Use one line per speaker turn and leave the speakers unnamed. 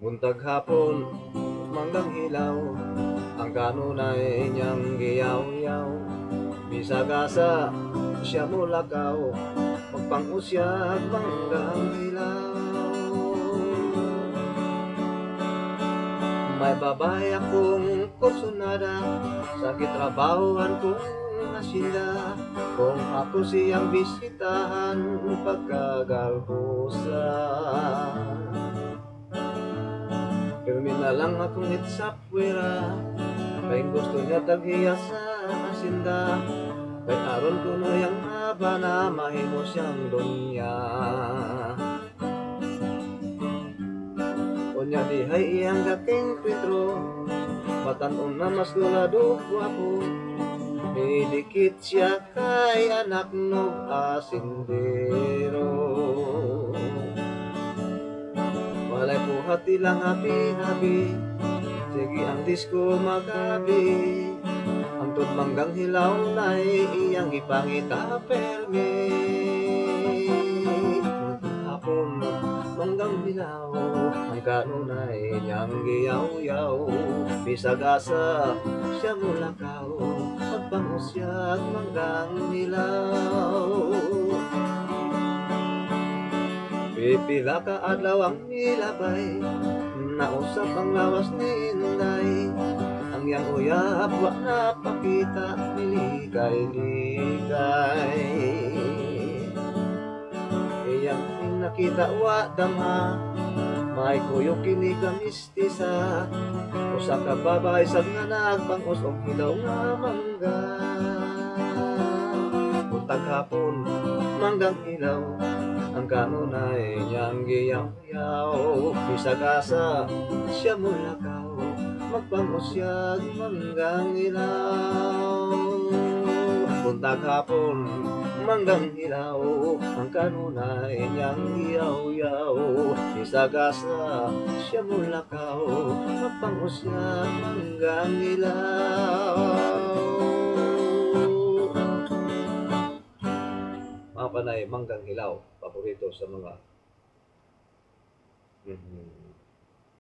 Buntag hapon, manggang hilaw, ang kanunay niyang giyaw-yaw. Bisagasa, siya mulakaw, magpangusyag manggang hilaw. May babae akong kursunada, sa kitrabahoan kong nasila. Kung ako siyang bisitahan, pagkagalpusa. Na lang akong itsapwera Kay gusto niya taghiya sa asinda Kay aron ko no yung haba na mahimo siyang dunya Unya dihay iyang gaking Pedro Matanon na mas lulado ako Idikit siya kay anak no asindero Walay buhat ilang habi-habi Sige ang disco magabi. Ang manggang hilaw na iyang ipangita permi Hapon manggang hilaw Ang kanunay niyang giyaw-yaw. Bisagasa siya mulakaw Pagpangusyag manggang hilaw Pipila ka adlaw ang nilabay Nausap ang lawas ni Inday. Ang yang uyab wa na pakita Niligay-ligay. Iyang nakita wa damha May kuyok kini ka mistisa Usa ka babae sa nga nagpangos og hilaw nga mangga. Buntag hapon manggang ilaw ang kanunay niyang giyaw-yaw Bisagasa siya mulakaw Magpangusyag manggang ilaw Buntag hapon manggang ilaw Ang kanunay niyang giyaw-yaw Bisagasa siya mulakaw Magpangusyag manggang ilaw mga panay manggang hilaw paborito sa mga Mhm.